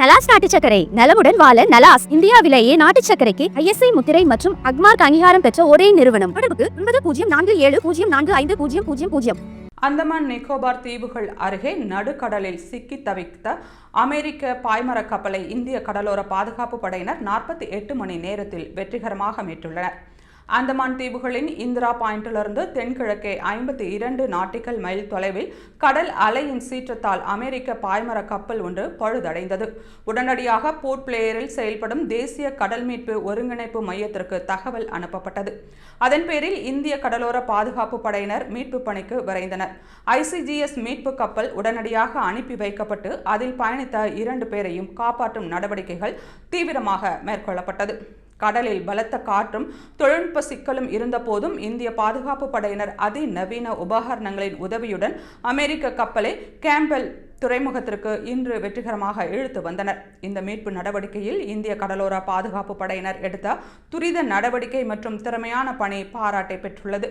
நலாஸ் நாட்டு சர்க்கரை நலமுடன் வாழ நலாஸ் இந்தியாவிலேயே நாட்டு சக்கரைக்கு ஐஎஸ்ஐ முத்திரை மற்றும் அக்மார்க் அங்கீகாரம் பெற்ற ஒரே நிறுவனம். தொடர்புக்கு ஒன்பது பூஜ்ஜியம் நான்கு ஏழு பூஜ்ஜியம் நான்கு ஐந்து பூஜ்ஜியம் பூஜ்ஜியம் பூஜ்ஜியம். அந்தமான் நிக்கோபார் தீவுகள் அருகே நடுக்கடலில் சிக்கி தவித்த அமெரிக்க பாய்மர கப்பலை இந்திய கடலோர பாதுகாப்பு படையினர் நாற்பத்தி எட்டு மணி நேரத்தில் வெற்றிகரமாக மீட்டுள்ளனர். அந்தமான் தீவுகளின் இந்திரா பாயிண்டிலிருந்து தென்கிழக்கே ஐம்பத்தி இரண்டு நாட்டிக்கல் மைல் தொலைவில் கடல் அலையின் சீற்றத்தால் அமெரிக்க பாய்மர கப்பல் ஒன்று பழுதடைந்தது. உடனடியாக போர்ட் பிளேயரில் செயல்படும் தேசிய கடல் மீட்பு ஒருங்கிணைப்பு மையத்திற்கு தகவல் அனுப்பப்பட்டது. அதன் பேரில் இந்திய கடலோர பாதுகாப்பு படையினர் மீட்பு பணிக்கு விரைந்தனர். ஐசிஜிஎஸ் மீட்பு கப்பல் உடனடியாக அனுப்பி வைக்கப்பட்டு அதில் பயணித்த இரண்டு பேரையும் காப்பாற்றும் நடவடிக்கைகள் தீவிரமாக மேற்கொள்ளப்பட்டது. கடலில் பலத்த காற்றும் தொழில்நுட்ப சிக்கலும் இருந்தபோதும் இந்திய பாதுகாப்பு படையினர் அதிநவீன உபகரணங்களின் உதவியுடன் அமெரிக்க கப்பலை கேம்பல் துறைமுகத்திற்கு இன்று வெற்றிகரமாக இழுத்து வந்தனர். இந்த மீட்பு நடவடிக்கையில் இந்திய கடலோர பாதுகாப்பு படையினர் எடுத்த துரித நடவடிக்கை மற்றும் திறமையான பணி பாராட்டை பெற்றுள்ளது.